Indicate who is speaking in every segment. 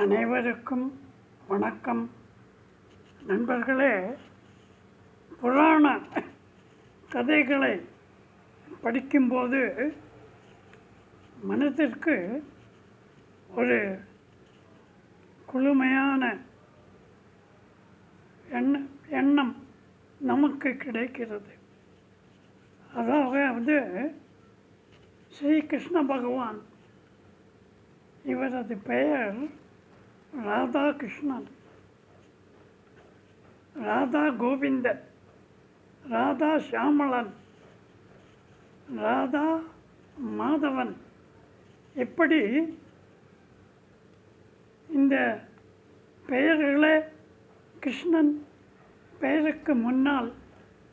Speaker 1: அனைவருக்கும் வணக்கம். நண்பர்களே புராண கதைகளை படிக்கும்போது மனதிற்கு ஒரு குளுமையான எண்ண எண்ணம் நமக்கு கிடைக்கிறது. அதாவது ஸ்ரீ கிருஷ்ண பகவான் இவரது பெயர் ராதா கிருஷ்ணன் ராதா கோவிந்தன் ராதா சியாமளன் ராதா மாதவன் எப்படி இந்த பெயர்களே கிருஷ்ணன் பெயருக்கு முன்னால்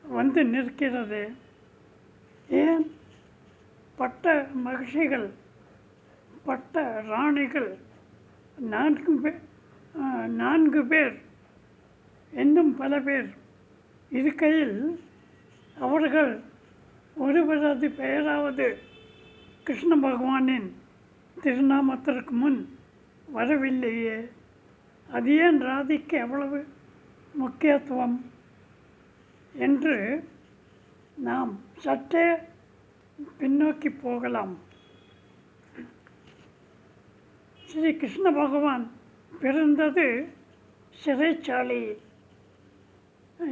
Speaker 1: வந்து நிற்கிறது. ஏன்? பட்ட மகிழ்ச்சிகள் பட்ட ராணிகள் நான்கு பேர் நான்கு பேர் இன்னும் பல பேர் இருக்கையில் அவர்கள் ஒருவரது பெயராவது கிருஷ்ண பகவானின் திருநாமத்திற்கு முன் வரவில்லையே. அது ஏன் ராதிக்கு அவ்வளவு முக்கியத்துவம் என்று நாம் சற்றே பின்னோக்கி போகலாம். ஸ்ரீ கிருஷ்ண பகவான் பிறந்தது சிறைச்சாலையில்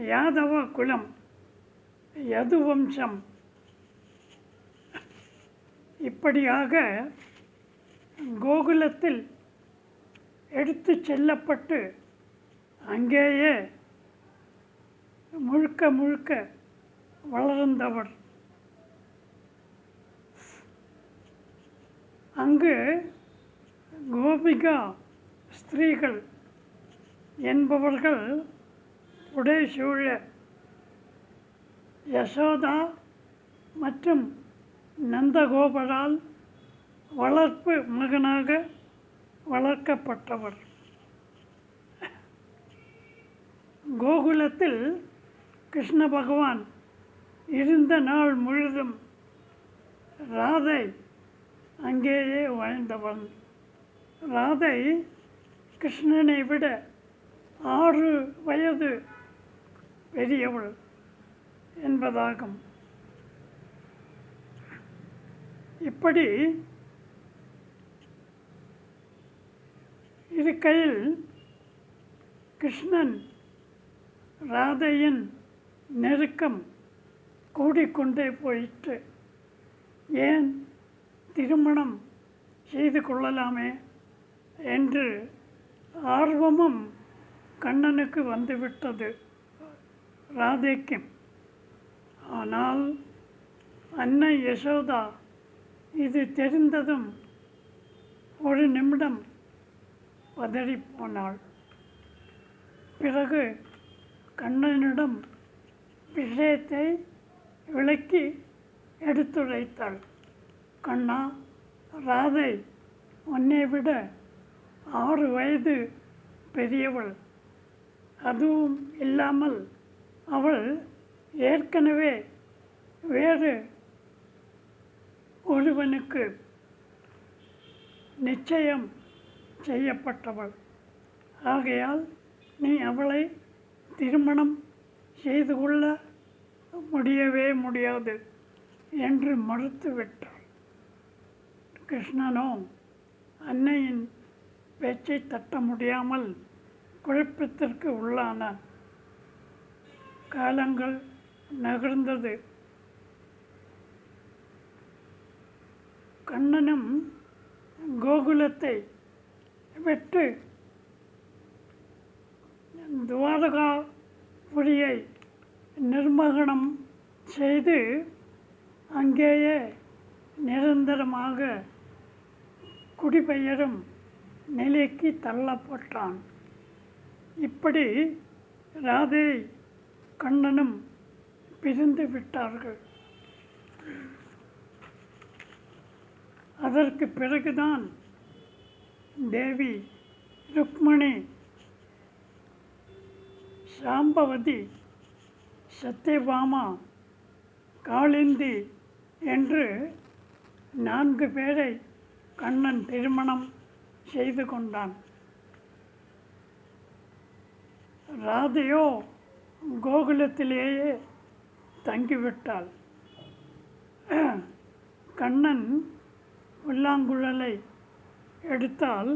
Speaker 1: யாதவ குலம் யது வம்சம் இப்படியாக கோகுலத்தில் எடுத்து செல்லப்பட்டு அங்கேயே முழுக்க முழுக்க வளர்ந்தவர். அங்கு கோபிகா ஸ்திரீகள் என்பவர்கள் புடைசூழ யசோதா மற்றும் நந்தகோபரால் வளர்ப்பு மகனாக வளர்க்கப்பட்டவர். கோகுலத்தில் கிருஷ்ண பகவான் இருந்த நாள் முழுதும் ராதை அங்கேயே வாழ்ந்தவன். ராதை கிருஷ்ணனை விட ஆறு வயது பெரியவள் என்பதாகும். இப்படி இருக்கையில் கிருஷ்ணன் ராதையின் நெருக்கம் கூடிக்கொண்டே போயிற்று. ஏன் திருமணம் செய்து கொள்ளலாமே? என்று ஆர்வமும் கண்ணனுக்கு வந்துவிட்டது. ராதைக்கும் ஆனால் அன்னை யசோதா இது தெரிந்ததும் ஒரு நிமிடம் பதறிப்போனாள். பிறகு கண்ணனிடம் விஷயத்தை விளக்கி எடுத்துரைத்தாள். கண்ணா ராதை உன்னை விட ஆறு வயது பெரியவள். அதுவும் இல்லாமல் அவள் ஏற்கனவே வேறு ஒருவனுக்கு நிச்சயம் செய்யப்பட்டவள். ஆகையால் நீ அவளை திருமணம் செய்து கொள்ள முடியவே முடியாது என்று மறுத்துவிட்டாள். கிருஷ்ணனோ அன்னையின் பேச்சை தட்ட முடியாமல் குழப்பத்திற்கு உள்ளான காலங்கள் நகர்ந்தது. கண்ணனும் கோகுலத்தை விட்டு துவாரகாபுரியை நிர்மகனம் செய்து அங்கேயே நிரந்தரமாக குடிபெயரும் நிலைக்கு தள்ளப்பட்டான் இப்படி ராதை கண்ணனும் பிரிந்து விட்டார்கள். அதற்கு பிறகுதான் தேவி ருக்மணி சாம்பவதி சத்யபாமா காளிந்தி என்று நான்கு பேரை கண்ணன் திருமணம் செய்து கொண்டான். ராதையோ கோகுலத்திலேயே தங்கிவிட்டாள். கண்ணன் புல்லாங்குழலை எடுத்தால்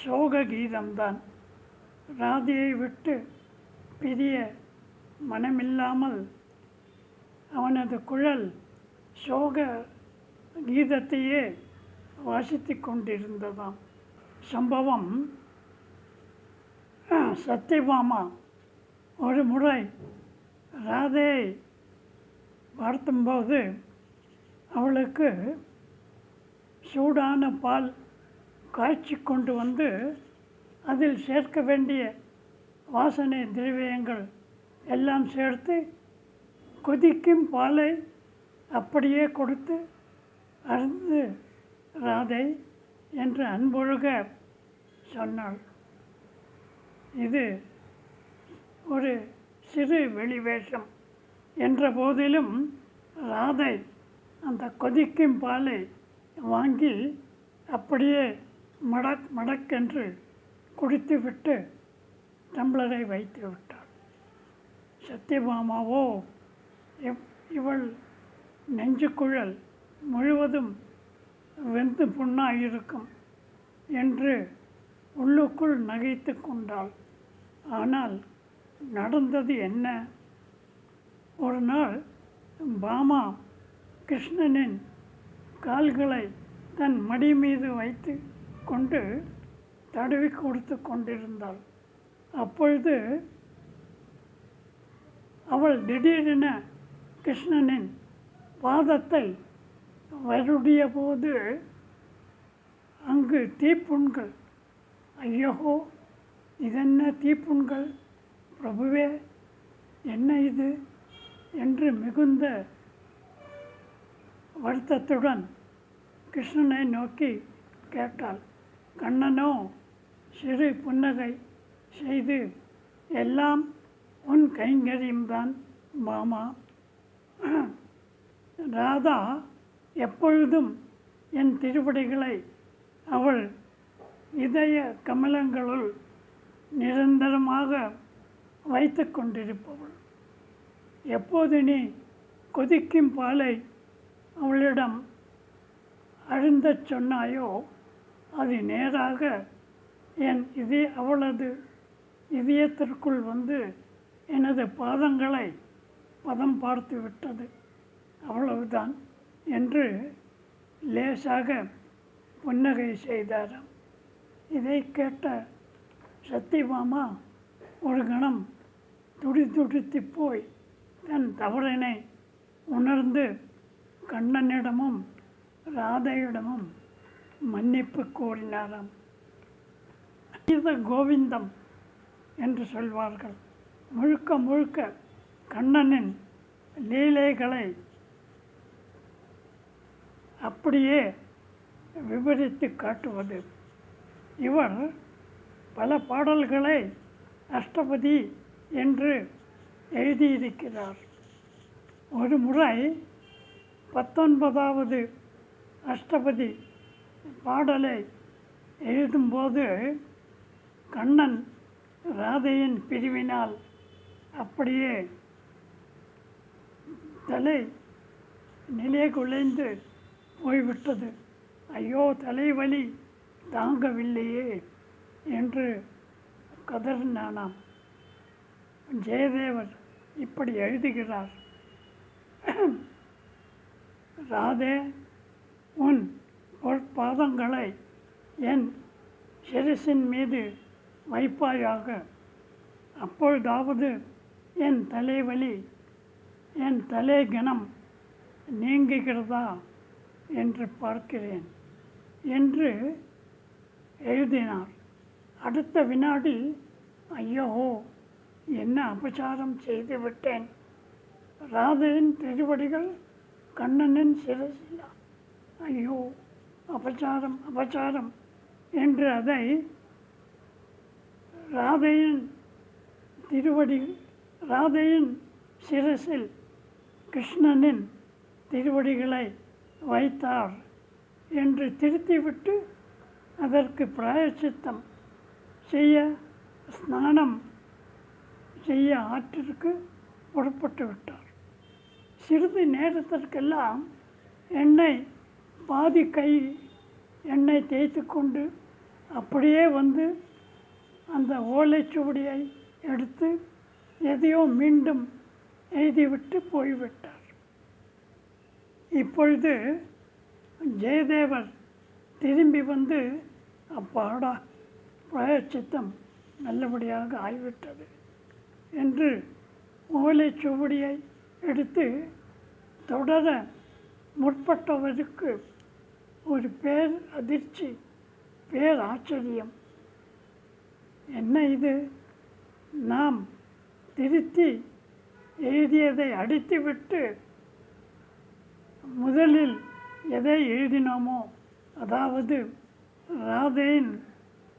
Speaker 1: சோக கீதம்தான் ராதையை விட்டு பிரிய மனமில்லாமல் அவனது குழல் சோக கீதத்தையே வாசித்து கொண்டிருந்ததாம் சம்பவம் சத்யபாமா ஒரு முறை ராதையை பார்த்தும்போது அவளுக்கு சூடான பால் காய்ச்சி கொண்டு வந்து அதில் சேர்க்க வேண்டிய வாசனை திரவியங்கள் எல்லாம் சேர்த்து கொதிக்கும் பாலை அப்படியே கொடுத்து அருந்து ராதை என்று அன்பொழுக சொன்னாள். இது ஒரு சிறு வெளிவேஷம். என்ற போதிலும் ராதை அந்த கொதிக்கும் பாலை வாங்கி அப்படியே மடக் மடக்கென்று குடித்துவிட்டு டம்ளரை வைத்து விட்டாள். சத்யபாமாவோ இவ் இவள் நெஞ்சுக்குழல் முழுவதும் வெந்து புண்ணாயிருக்கும் என்று உள்ளுக்குள் நகைத்து கொண்டாள். ஆனால் நடந்தது என்ன? ஒரு நாள் பாமா கிருஷ்ணனின் கால்களை தன் மடி மீது வைத்து கொண்டு தடவி கொடுத்து கொண்டிருந்தாள். அப்பொழுது அவள் திடீரென கிருஷ்ணனின் பாதத்தை வருடிய போது அங்கு தீப்புண்கள். ஐயோ இதென்ன தீப்புண்கள்? பிரபுவே என்ன இது? என்று மிகுந்த வருத்தத்துடன் கிருஷ்ணனை நோக்கி கேட்டாள். கண்ணனோ சிறு புன்னகை செய்து எல்லாம் உன் கைங்கரியம்தான் மாமா. ராதா எப்பொழுதும் என் திருவடிகளை அவள் இதய கமலங்களுள் நிரந்தரமாக வைத்து கொண்டிருப்பவள். எப்போது நீ கொதிக்கும் பாலை அவளிடம் அழுந்தச் சொன்னாயோ அது நேராக என் இதய அவளது இதயத்திற்குள் வந்து எனது பாதங்களை பதம் பார்த்து விட்டது அவ்வளவுதான். என்று லேசாக புன்னகை செய்தாராம். இதை கேட்ட சத்தியபாமா ஒரு கணம் துடி துடித்து போய் தன் தவறினை உணர்ந்து கண்ணனிடமும் ராதையிடமும் மன்னிப்பு கோரினாராம். கீத கோவிந்தம் என்று சொல்வார்கள். முழுக்க முழுக்க கண்ணனின் லீலைகளை அப்படியே விவரித்து காட்டுவது. இவர் பல பாடல்களை அஷ்டபதி என்று எழுதியிருக்கிறார். ஒரு முறை பத்தொன்பதாவது அஷ்டபதி பாடலை எழுதும்போது கண்ணன் ராதையின் பிரிவினால் அப்படியே தலை நிலை குலைந்து போய்விட்டது. ஐயோ தலைவலி தாங்கவில்லையே என்று கதறினானாம். ஜெயதேவர் இப்படி எழுதுகிறார். ராதே உன் பொற்பாதங்களை என் சிரசின் மீது வைப்பாயாக. அப்பொழுதாவது என் தலைவலி என் தலைகணம் நீங்குகிறதா? என்று பார்க்கிறேன் என்று எழுதினார் அடுத்த வினாடி ஐயோ என்ன அபச்சாரம் செய்து விட்டேன். ராதையின் திருவடிகள் கண்ணனின் சிரசிலா. ஐயோ அபச்சாரம் அபச்சாரம் என்று அதை ராதையின் திருவடி ராதையின் சிரசில் கிருஷ்ணனின் திருவடிகளை வைத்தார் என்று திருத்திவிட்டு அதற்கு பிராயச்சித்தம் செய்ய ஸ்நானம் செய்ய ஆற்றிற்கு புறப்பட்டு விட்டார். சிறிது நேரத்திற்கெல்லாம் எண்ணெய் பாதி கை எண்ணெய் தேய்த்து கொண்டு அப்படியே வந்து அந்த ஓலைச்சுவடியை எடுத்து எதையோ மீண்டும் எழுதிவிட்டு போய்விட்டார். இப்பொழுது ஜெயதேவர் திரும்பி வந்து அப்பாடா பிரயச்சித்தம் நல்லபடியாக ஆய்விட்டது என்று ஓலைச்சுவடியை எடுத்து தொடர முற்பட்டவருக்கு ஒரு பேர் அதிர்ச்சி பேர் ஆச்சரியம். என்ன இது? நாம் திருத்தி எழுதியதை அடித்துவிட்டு முதலில் எதை எழுதினோமோ அதாவது ராதையின்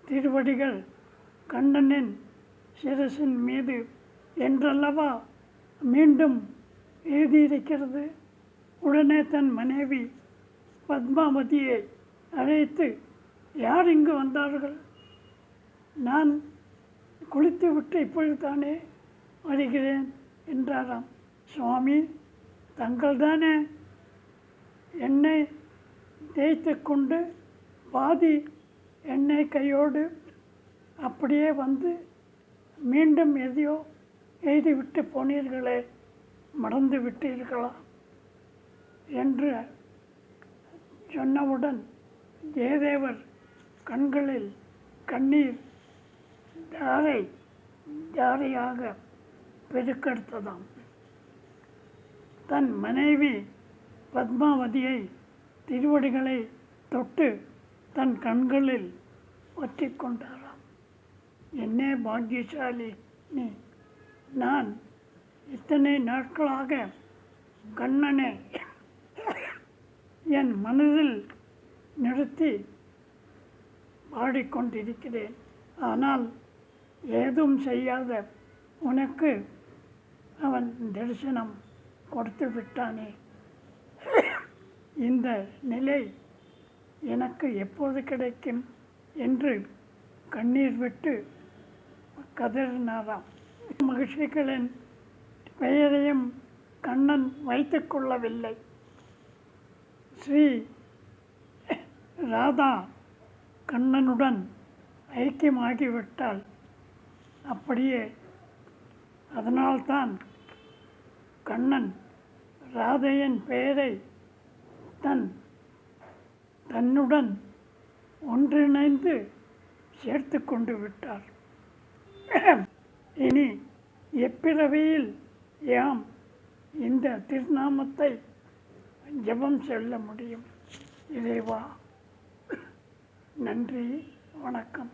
Speaker 1: திருவடிகள் கண்ணனின் சிரசின் மீது என்றல்லவா மீண்டும் எழுதியிருக்கிறது? உடனே தன் மனைவி பத்மாவதியை அழைத்து யார் இங்கு வந்தார்கள்? நான் குளித்து விட்டு இப்பொழுதுதானே வருகிறேன் என்றாராம். சுவாமி தங்கள் தானே எண்ணெய் தேய்த்து கொண்டு பாதி எண்ணெய் கையோடு அப்படியே வந்து மீண்டும் எதையோ எழுதிவிட்டு போனீர்களே மறந்து விட்டீர்களா? என்று சொன்னவுடன் ஜெயதேவர் கண்களில் கண்ணீர் தாரை தாரையாக பெருக்கெடுத்ததாம். தன் மனைவி பத்மாவதியை திருவடிகளை தொட்டு தன் கண்களில் பற்றி கொண்டாராம். என்னே பாக்கியசாலி நீ நான் இத்தனை நாட்களாக கண்ணனை என் மனதில் நிறுத்தி பாடிக்கொண்டிருக்கிறேன். ஆனால் ஏதும் செய்யாத உனக்கு அவன் தரிசனம் கொடுத்து விட்டானே இந்த நிலை எனக்கு எப்போது கிடைக்கும் என்று கண்ணீர் விட்டு கதறினாராம். மகிழ்ச்சிகளின் பெயரையும் கண்ணன் வைத்து கொள்ளவில்லை. ஸ்ரீ ராதா கண்ணனுடன் ஐக்கியமாகிவிட்டால் அப்படியே அதனால்தான் கண்ணன் ராதையின் பெயரை தன் தன்னுடன் ஒன்றிணைந்து சேர்த்து கொண்டு விட்டார். இனி எப்பிறவியில் யாம் இந்த திருநாமத்தை ஜெபம் செல்ல முடியும்? இறைவா நன்றி வணக்கம்.